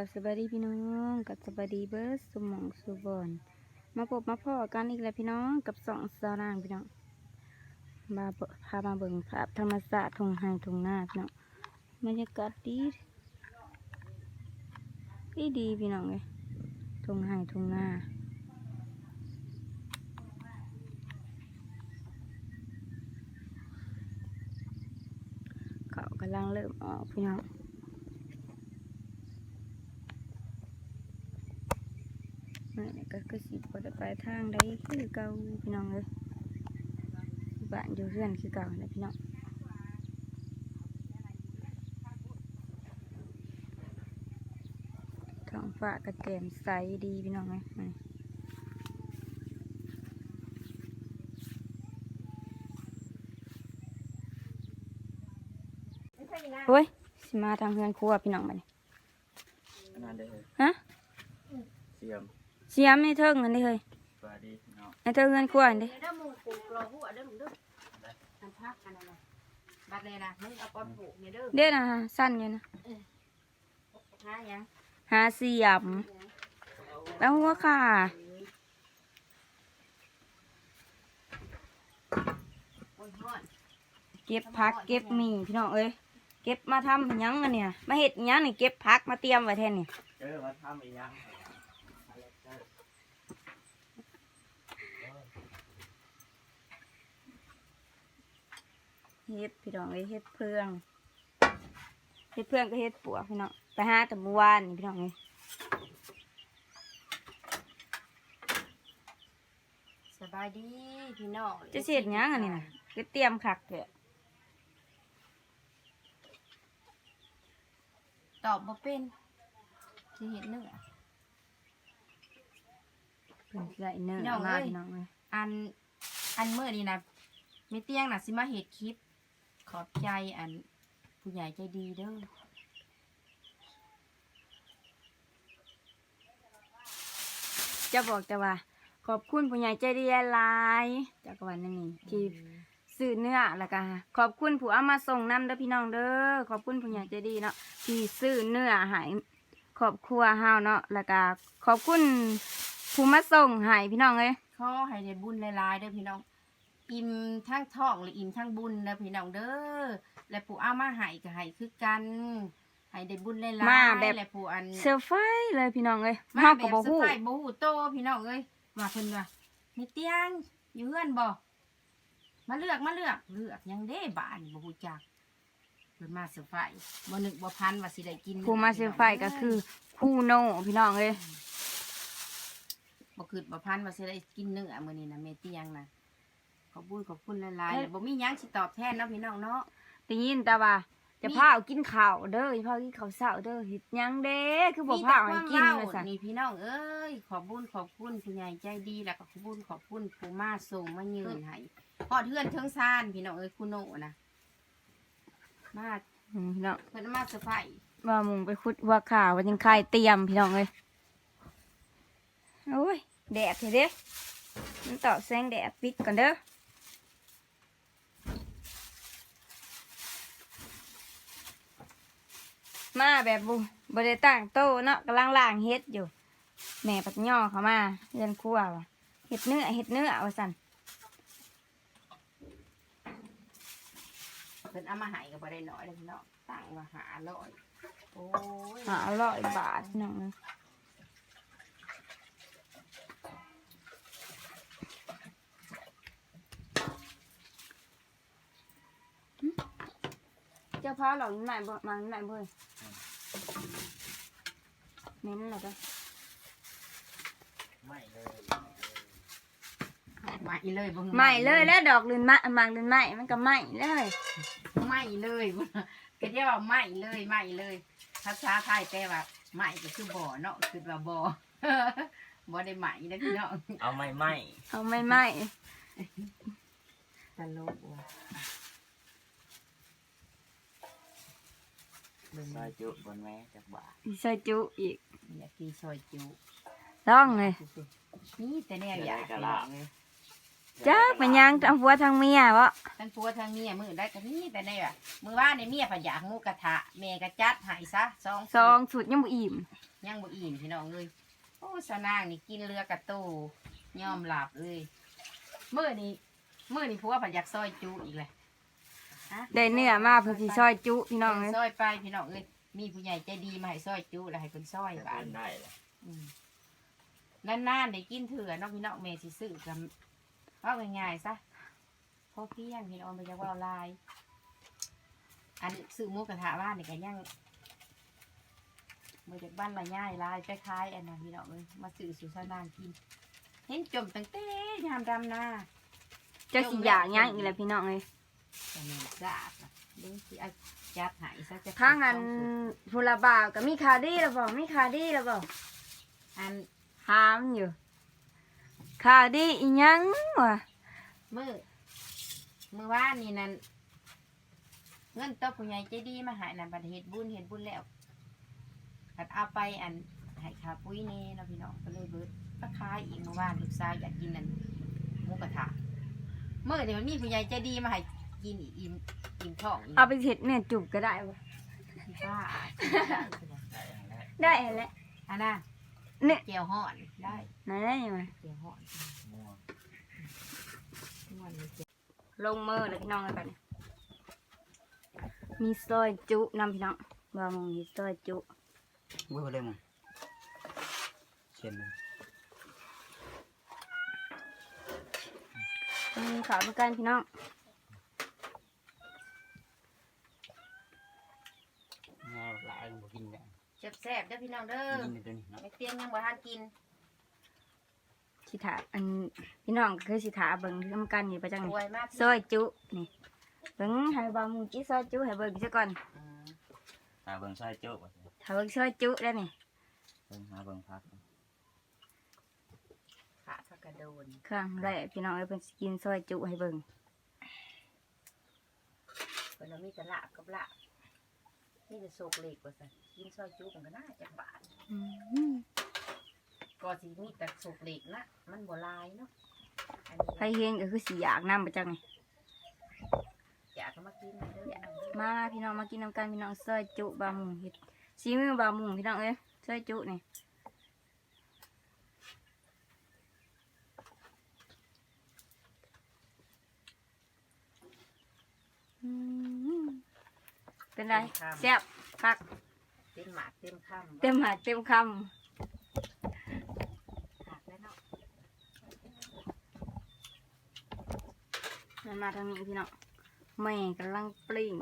กับสบายดีพี่น้องกับสบายดีเบิร์ดสมองสุบอนมาพบมาพ่อกันอีกแล้วพี่น้องกับสองสาวนางพี่น้องมาเบิ่งพามาเบิ่งภาพธรรมศาสตร์ทงไฮทงหน้าพี่น้องบรรยากาศดีดีดีพี่น้องเลยทงไฮทงหน้าเขากำลังเริ่มออกพี่น้อง นี่ ก็คือสิบ่ได้ไปทางใดคือเก่าพี่น้องเลยบ้านอยู่เรือนคือเก่านะพี่น้องท้องฟ้ากระแจ่มใสดีพี่น้องเลยนี่โอ้ยสิมาทางเฮือนครัวพี่น้องมานี่ขนาดได้เลยฮะเสียมเสียมในเทิงอันนี้เลยสวัสดีเนาะในเทิงเฮือนครัวอันนี้เด้อมึงปลูกรอหัวเด้อมึงเด้ออันพักอันนั้นน่ะบัดเลยนะมึงเอาก้อนปลูกเนี่ยเด้อเด็ดนะสั้นอยู่นะหาหยังหาเสียมแล้วหัวขาโอ้ยฮ้อนเก็บผักเก็บหมีพี่น้องเอ้ยเก็บมาทำหยังกันเนี่ยมาเห็ดหยังนี่เก็บผักมาเตรียมไว้แทนนี่เจอมาทำอีกยัง เห็ดพี่น้องเอ้ยเห็ดเพื่องเห็ดเพื่องก็เห็ดปัวกพี่น้องไปหาแต่เมื่อวานนี่พี่น้องเอ้ยสบายดีพี่น้องจะเสร็จหยังอันนี้นะก็เตรียมขักเลยตอบบ่เป็นสิเห็นเนื้อเพิ่นสิได้เนื้อพี่น้องมาเอ้ยพี่น้องเอ้ยอันอันเมื่อนี้นะมีเตียงน่ะสิมาเห็ดคลิป ขอบใจอันผู้ใหญ่ใจดีเด้อจะบอกแต่ว่า ขอบคุณผู้ใหญ่ใจดีหลายจากวันนี้ที่ซื้อเนื้อแล้วก็ขอบคุณผู้เอามาส่งน้ำเด้อพี่น้องเด้อขอบคุณผู้ใหญ่ใจดีเนาะที่ซื้อเนื้อให้ครอบครัวเฮาเนาะแล้วก็ขอบคุณผู้มาส่งให้พี่น้องเอ้ยขอให้ได้บุญหลายๆเด้อพี่น้อง อิ่มทั้งท้องและอิ่มทั้งบุญเด้อพี่น้องเด้อและปู่เอามาให้ก็ให้คือกันให้ได้บุญหลายๆมาแบบ และปู่อันเซอร์ไพรส์เลยพี่น้องเอ้ยมาเฮาแบก็บบ่สฮู้ ไตล์บ่ฮู้โตพี่น้องเอ้ยว่าเพิ่นว่ามีเตียงอยู่เฮือนบ่มาเลือกมาเลือกเลือกหยังเด้บ้านบ่ฮู้จักเพิ่นมาเซอร์ไพรส์บ่นึกบ่พันว่าสิได้กินผู้มาเซอร์ไพรส์ก็คือครูโนพี่น้องเอ้ยบ่คิดบ่พันว่าสิได้กินเนื้อมื้อนี้นะแม่เตียงนะข อบคุญขอบคุณหลายๆแล้วบ่มีหยังสิตอบแทนเนาะพี่น้องเนาะ ได้ยินแต่ว่า จะมี พาเอากินข้าวเด้อจะพากินข้าวเช้าเด้อเฮ็ดหยังเด้คือบ่พาเอาให้กินมีว่าแต่ซั่ควานมเล่านี่พี่น้องเอ้ยขอบบุญขอบคุณผู้ใหญ่ใจดีแล้วก็ขอบบุญขอบคุณผู้มาส่งมายืนให้พอดเทือนเทิงซานพี่น้องเอ้ยคุณโนนะมาอืมพี่น้องเพิ่นมาเซอร์ไพรส์ว่ามุงไปขุดหัวข่าวว่ายังคายเตรียมพี่น้องเลยโอ้ยแดดเถอะเด้มันต่อแสงแดดปิดก่อนเด้อ มาแบบบุบริตั้งโตะเนาะกำลังล่างเฮ็ดอยู่ แม่ปัดย่อเขามาเรียนครัวว่ะเฮ็ดเนื้อเฮ็ดเนื้อว่าสันเพิ่นเอามาให้ก็บ่ได้น้อยเลยพี่น้องตั้งว่าหาร้อยโอ้ยหาร้อยบาทพี่น้องเลยเจ้าพ่อหลอกไหนบ่มาไหนบ่ เฮ้ยเน้นอะไรกันไม่เลยใหม่เลยบ่ใหม่เลยแล้วดอกลื่นมะมางลื่นไหมมันก็ไหมเลยใหม่เลยก็เรียกว่าใหม่เลยใหม่เลยภาษาไทยแปลว่าใหม่ก็คือบ่อเนาะคือว่าบ่อบ่ได้ใหม่นะพี่น้องเอาไม่ไม่เอาไม่ไหมตลกว่ะ ซอยจุบนแม่จากบ่าใส่จุอีกอยากกินซอยจุต้องเลยนี่แต่แนวอยากพี่น้องเลยจักมันยังทั้งผัวทั้งเมียวะทั้งผัวทั้งเมียมือได้ก็นี่แต่แนวอะมือว่าในเมียผัดอยากหมูกระทะแม่ก็จัดให้ซะสองซองสุดยังบ่อิ่มยังบ่อิ่มพี่น้องเลยโอ้สนางนี่กินเรือกระตูยอมหลับเลยมื้อนี้มื้อนี้ผัวผัดอยากซอยจุอีกเลยฮะ ได้เนื้อมาเพิ่นสิซอยจุพี่น้องเอ้ยซอยไปพี่น้องเอ้ยมีผู้ใหญ่ใจดีมาให้ซอยจุแล้วให้เพิ่นซอยจะบ้าเป็นนได้เลยอืมนานๆได้กินเถื่อเนาะพี่น้องแม่สิซื้อกันว่าง่ายๆซะพอเพียงพี่น้องไปจะว่าลาย อันซื้อหมูกระทะบ้านนี่ก็ยังมาจากบ้านละย่ายลายคล้ายๆอันนั้นพี่น้องเอ้ยมาซื้อสู่สนานกิน เห็นจมตั้งแต่ยามดำนาเจ้าสิอยากหยังอีกแล้วพี่น้องเอ้ย แต่แม่สะอาดนะเดี๋ยวสิเอาจับใหายซะจะทางอันผู้ละบ่าวก็มีข่าวดีแล้วบ่มีข่าวดีแล้วบ่อันถามอยู่ข่าวดีอีหยังวะมือมือว่านนี่นั่นเงินโต๊ะผู้ใหญ่ใจดีมาใหายนั่นบัดเฮ็ดบุญเฮ็ดบุญแล้วกัดเอาไปอันให้ค่าปุ้ยเน่เนาะพี่น้องก็เลยเบิดก็ขายอีกเมื่อวานลูกสาวอยากกินนั่นหมูกระทะเมื่อเดี๋ยวมันมีผู้ใหญ่ใจดีมาให้ กินอีกอิ่มอิ่มท้องอีกเอาไปเฮ็ดเนี่ยจุบก็ได้บ่ป้าได้อย่างแรกได้แหละอันน่ะเนี่ยเจียวห่อนได้ไหนได้ยังไงเจียวห่อนม่วงม่วนเลยเจียวลงมือเลยพี่น้องเลยบัดนี้มีซอยจุนำพี่น้องบ่าวมงมีซอยจุวุ้ยไปเลยมั้งเช่นเลยอืมขาวเหมือนกันพี่น้องงาห ลายบ่กินเนี่ยแซ่บๆเด้อพี่น้องเด้อกินในตัวนี้เนาะไม่เตียงยังบ่ทันกินสิถาอันพี่น้องก็คือสิถาเบิ่งทำกันอยู่ประจังรนี่วยมากซอยจุนี่เบิ่งให้บ่าวมงกินซอยจุให้เบิ่งซะก่อนอืมหาเบิ่งซอยโจ๊กว่าสิถ้าเบิ่งซอยจุได้นี่เบิ่งหาเบิ่งพักขาดผักกระโดนเครื่องแรกพี่น้องเอ้ยเพิ่นสิกินซอยจุให้เบิ่ง เพิ่นเอามีแต่ลาบกับลาบ นี่จะโศกเหล็กว่าซั่นกินซอยจุกันก็น่าจะบาทอืมก็สิมีแต่โศกเหล็กนะมันบ่หลายเนาะอันนี้ใครเห็นก็คือสิอยากนำประจังนี่อยากก็มากินนะเด้อมาพี่น้องมากินน้ำกันพี่น้องซอยจุบะหมุงเฮ็ดซีมือบะหมุงพี่น้องเอ้ยซอยจุนี่ เป็นไรแซ่บคักเต็มหมากเต็มคำเต็มหาดเต็มคหักแล้วเนาะำมันมาทางนี้พี่น้องแม่กำลังปลิ้ง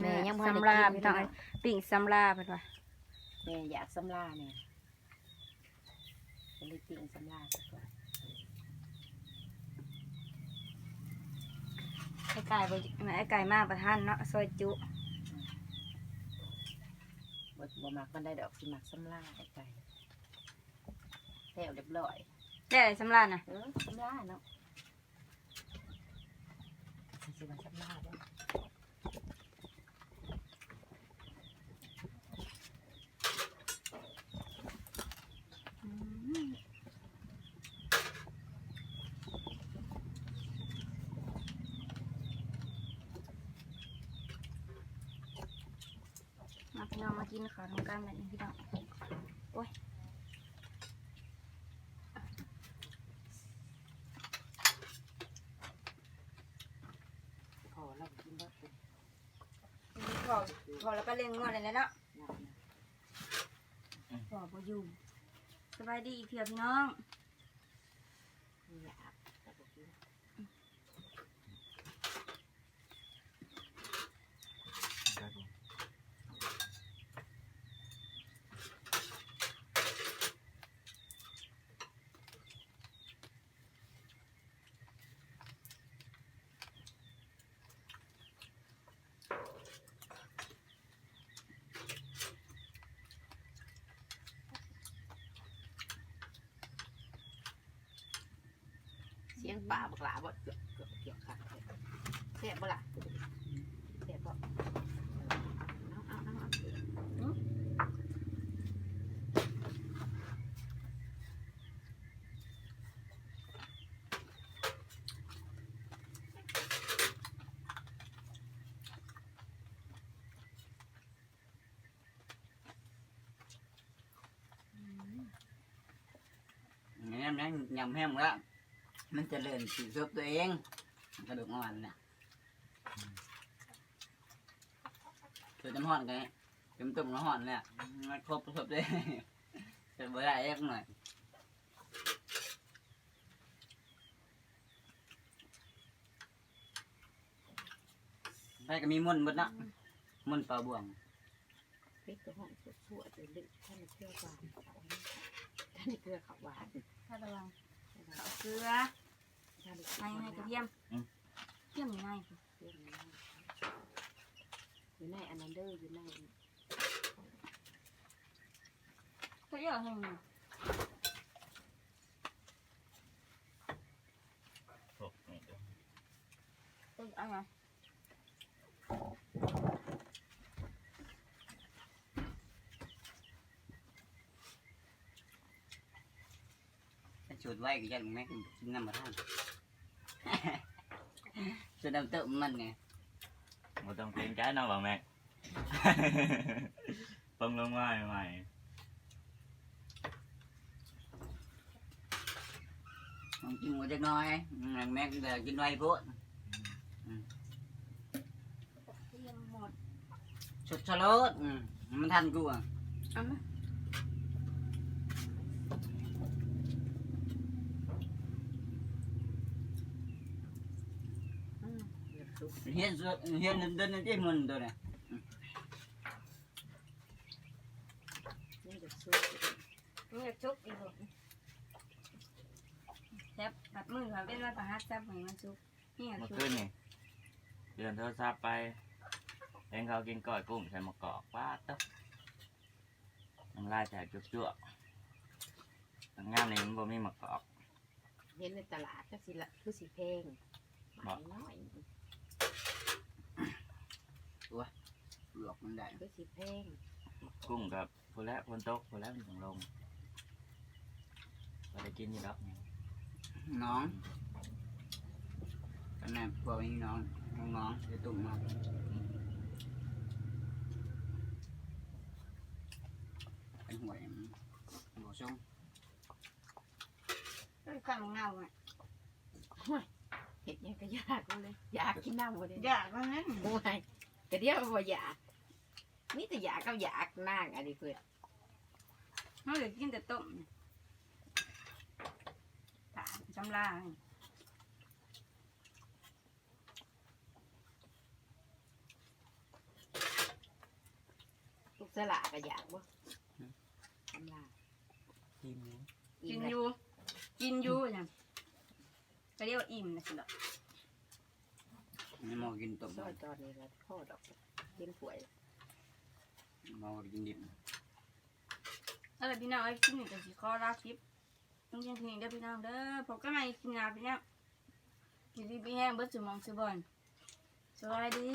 แม่ยังบ่สำได้ลากินพี่น้องเอ้ยปิ้งสำลาไปว่ะแม่อยากสำลาเนี่ยก็เลยปิ้งสำลาซะก่อนไอ้ไก่ไปไอ้ไก่มาประทานเนาะซอยจุ บ่บ่มักมันได้ดอกสิมักสำลาไอ้ไก่แล้วเรียบร้อยได้อะไรสำลาน่ะเออสำลาเนาะสิมาสำลาเด้อ มาพี่ น้องมากินข้าวทำกันแบบนี้พี่น้องโอ้ยพอแล้วกินบ่เป็นพอพอแล้วก็เล่นงวดเลยนะเนาะนะพอบ่อยู่สบายดีอีกเพียพี่น้อง นี่อยากแต่บ่กิน ครับผม เสี ยงป่าบักหลาบ่เกือบเกือบเกี่ยวกันเสียบบ่ล่ะเสียบบ่เอาเอาเอาเอาำนั้นยำแห้งแล้ว มันจะเลื่อนสีซบตัวเองกระดูกอ่อนน่ะคือน้ำห่อนกันจมตุ่มน้ำห่อนเนี่ยมันครบซบเลยจะเบื่อได้ยักหน่อยไปก็มีมุ่นหมดเนาะมุ่นปลาบ่วงพริกตัวห้องชั่วๆจะลึกท่านเชื่อหวานท่านเกลือขาวหวานถ้าระวัง เอาเกลือท่านให้ให้กระเทียมเทียมยังไงคืออยู่ในอันนั้นเด้ออยู่ในเขาเยอะให้หนู พวกนี้เด้อ เออเอาไง ถ้าชุดไว้ก็ยันแม่ กินน้ำมาท่านชุดน้ำเติมมันไงบ่ต้องเกรงใจเนาะบ่แม่ปรุงลงมาใหม่ ลองกินหมดจักหน้อยอืมแม่ก็เลยกินไว้พุด เทียมหมด ชุดสลดอืมมันทันกูอะ เอาไหมอืม เลือดซุป เฮียนสุดเฮียนเดินเดินที่มันตัวเนี่ยนี่เลือดซุปนี่จะชุบอีกแซ่บแบบมือเขาเป็นว่าประหัดแซ่บเหมือนมันชุบนี่ๆอะมื่อชุบคืนนี่เดือนโทรศัพท์ไปเห็นเขากินก้อยกุ้งใส่มะกอกว้าต๊บน้ำลายแตกจุ๊กๆทางงานนี้มันบ่มีมะกอกเห็นในตลาดก็สิละคือสิแพลงหมายน้อย หลอกมันได้คือสิแพงกุ้งกับพนแล้วพนตกพนแล้วมันถึงลงเราได้กินอยู่แล้วน้องกันแน่พวกนี้น้องน้องน้องจะตุ่มมาเป็นหวยหัวช่องด้วยข้างเงาอะเห็ดยังก็อยากเลย อยากกินน้ำหมดเลยอยากว่างั้นโอ้ย กระเดียวบ่อยากมีแต่อยากก็อยากนั่งอันนี้เพื่อนเขาเหลือกินแต่ต้มถามจำลาลูกสละก็อยากบ่ทำลาทีมนี้กิอิ่นมอเลยยู่ กินอยู่อย่างก็เรียกว่าอิ่มนะสิดอกไม่มองกินต้มซอยตอนนี้แล้วพ่อดอกกินผวยมองกินดิบถ้าแต่พี่น้องไอ้คลิปนี้ก็สิขอลาคลิปต้องยังทีนี้เด้อพี่น้องเด้อพบกันใหม่คลิปหน้าพี่น้องกินดีพี่แห้งเบิดสมองสบอนสวัสดี